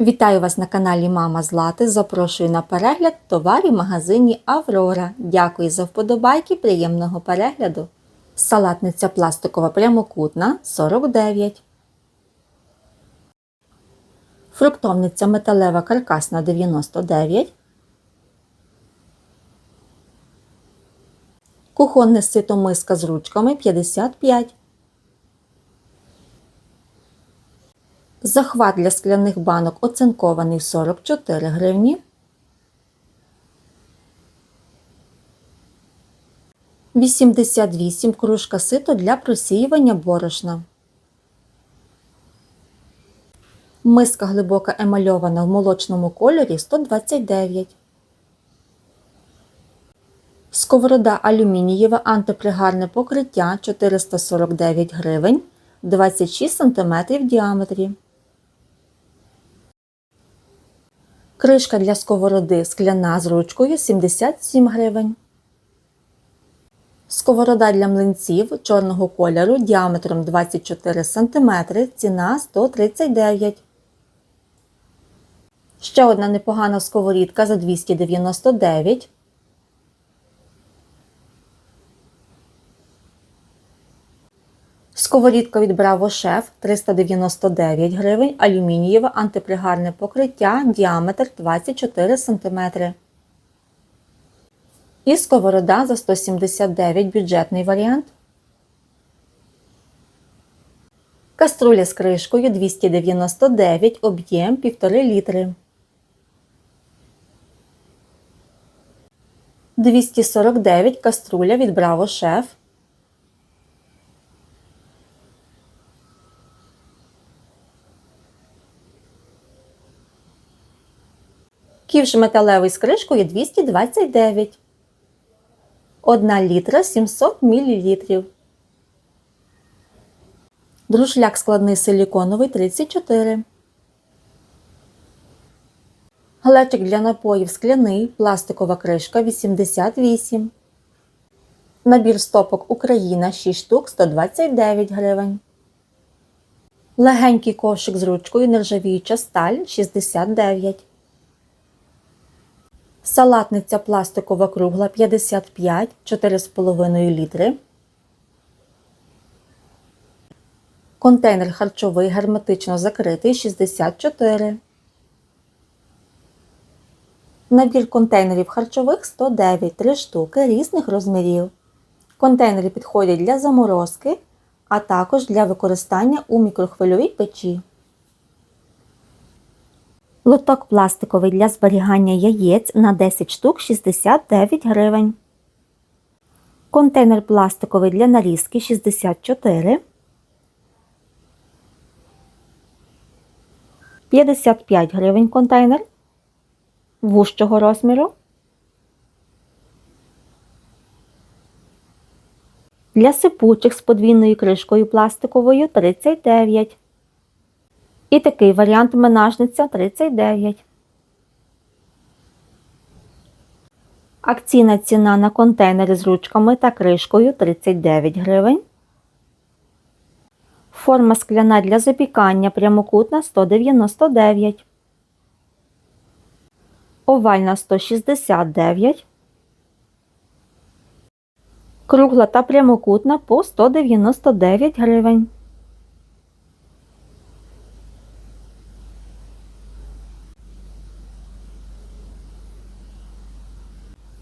Вітаю вас на каналі Мама Злати. Запрошую на перегляд товарів в магазині Аврора. Дякую за вподобайки, приємного перегляду. Салатниця пластикова прямокутна 49. Фруктовниця металева каркасна 99. Кухонне сито миска з ручками 55. Захват для скляних банок оцинкований 44 гривні. Вісімдесят вісім кружка сито для просіювання борошна. Миска глибока емальована в молочному кольорі 129. Сковорода алюмінієва антипригарне покриття 449 гривень 26 см в діаметрі. Кришка для сковороди скляна з ручкою 77 гривень. Сковорода для млинців чорного кольору діаметром 24 см, ціна 139. Ще одна непогана сковорідка за 299. Сковорідка від Bravo Chef 399 гривень, алюмінієве антипригарне покриття, діаметр 24 см. І сковорода за 179 бюджетний варіант. Каструля з кришкою 299, об'єм 1,5 літри. 249 каструля від Bravo Chef. Ківш металевий з кришкою 229. 1 літра 700 мл. Друшляк складний силіконовий 34. Глечик для напоїв скляний, пластикова кришка 88. Набір стопок Україна 6 штук 129 гривень. Легенький ковшик з ручкою нержавіюча сталь 69. Салатниця пластикова кругла 55 4,5 літри. Контейнер харчовий герметично закритий 64. Набір контейнерів харчових 109 3 штуки різних розмірів. Контейнери підходять для заморозки, а також для використання у мікрохвильовій печі. Лоток пластиковий для зберігання яєць на 10 штук 69 гривень. Контейнер пластиковий для нарізки 64. 55 гривень контейнер вужчого розміру. Для сипучих з подвійною кришкою пластиковою 39. І такий варіант менажниця 39. Акційна ціна на контейнери з ручками та кришкою 39 гривень. Форма скляна для запікання прямокутна 199. Овальна 169. Кругла та прямокутна по 199 гривень.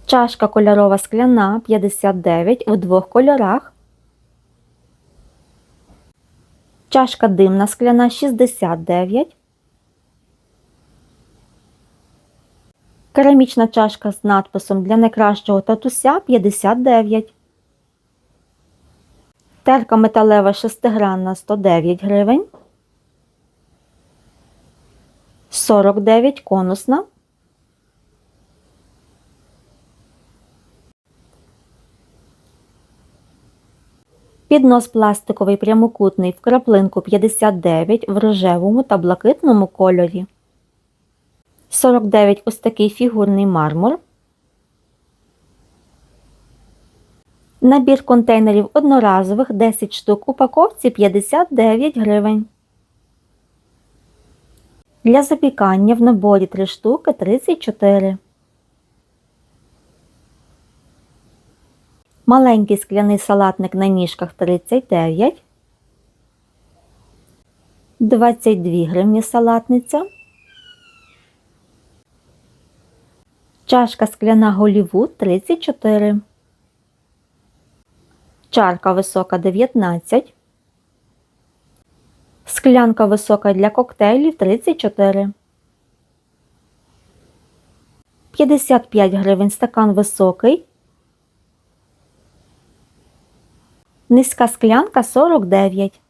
Чашка кольорова скляна 59 у двох кольорах. Чашка димна скляна 69. Керамічна чашка з надписом для найкращого татуся 59. Терка металева шестигранна 109 гривень. 49 конусна. Піднос пластиковий прямокутний в краплинку 59 в рожевому та блакитному кольорі. 49 ось такий фігурний мармур. Набір контейнерів одноразових 10 штук упаковці 59 гривень. Для запікання в наборі 3 штуки 34. Маленький скляний салатник на ніжках 39. 22 гривні салатниця. Чашка скляна Голівуд 34. Чарка висока 19. Склянка висока для коктейлів 34. 55 гривень стакан високий. Низька склянка 49.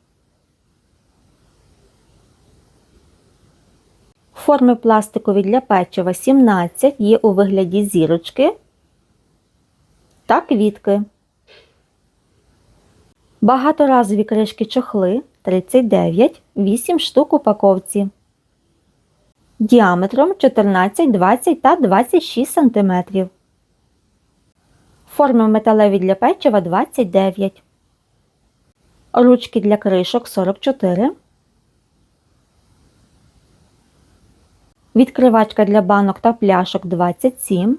Форми пластикові для печива 17 є у вигляді зірочки та квітки. Багаторазові кришки чохли 39, 8 штук упаковці. Діаметром 14, 20 та 26 см. Форми металеві для печива 29. Ручки для кришок 44. Відкривачка для банок та пляшок 27.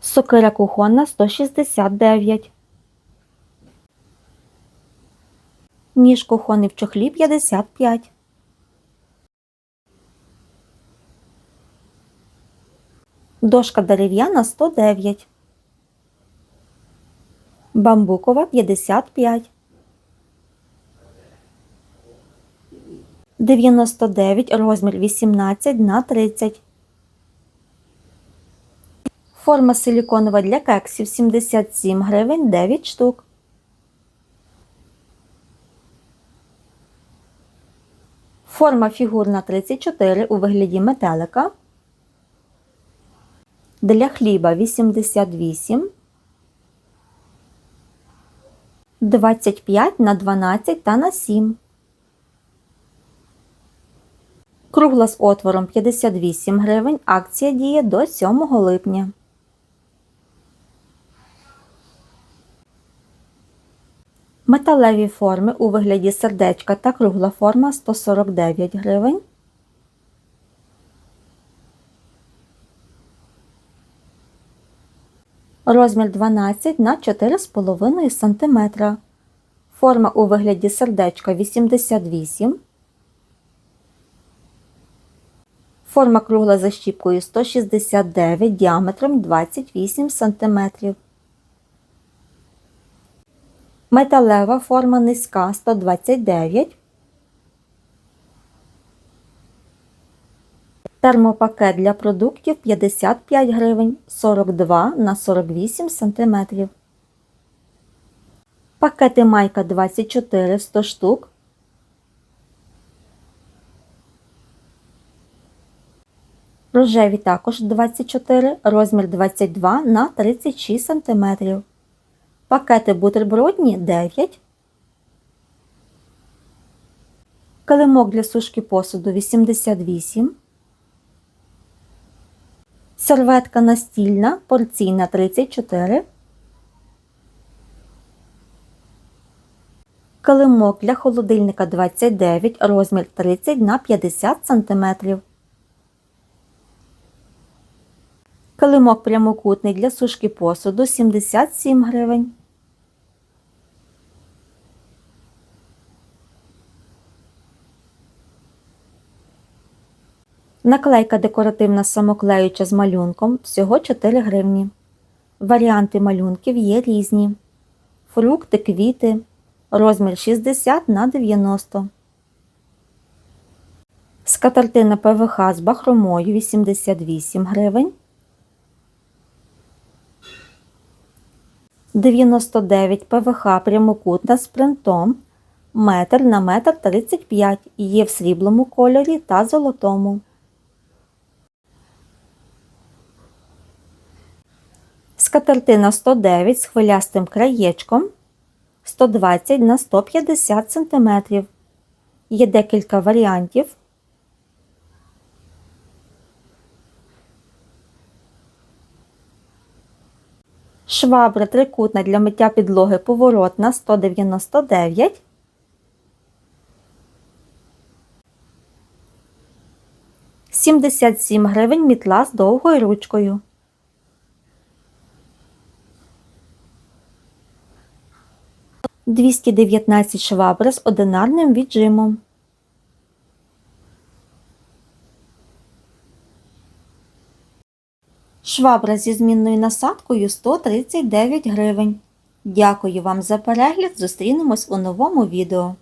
Сокира кухонна 169. Ніж кухонний в чохлі 55. Дошка дерев'яна 109. Бамбукова 55. 99 розмір 18 на 30. Форма силіконова для кексів 77 гривень 9 штук. Форма фігурна 34 у вигляді метелика. Для хліба 88. 25 на 12 та на 7. Кругла з отвором 58 гривень. Акція діє до 7 липня. Металеві форми у вигляді сердечка та кругла форма 149 гривень. Розмір 12 на 4,5 см. Форма у вигляді сердечка 88 Форма кругла за щіпкою 169 діаметром 28 см. Металева форма низька 129. Термопакет для продуктів 55 гривень 42 на 48 см. Пакети майка 24 100 штук. Рожеві також 24, розмір 22 на 36 см. Пакети бутербродні 9. Килимок для сушки посуду 88. Серветка настільна порційна 34. Килимок для холодильника 29, розмір 30 на 50 см. Килимок прямокутний для сушки посуду 77 гривень. Наклейка декоративна самоклеюча з малюнком всього 4 гривні. Варіанти малюнків є різні. Фрукти, квіти. Розмір 60 на 90. Скатертина ПВХ з бахромою 88 гривень. 99 ПВХ прямокутна з принтом метр на метр 35 є в сріблому кольорі та золотому. Скатертина 109 з хвилястим краєчком 120 на 150 см. Є декілька варіантів. Швабра трикутна для миття підлоги поворотна 199. 77 гривень мітла з довгою ручкою. Двісті дев'ятнадцять швабри з одинарним віджимом. Швабра зі змінною насадкою 139 гривень. Дякую вам за перегляд. Зустрінемось у новому відео.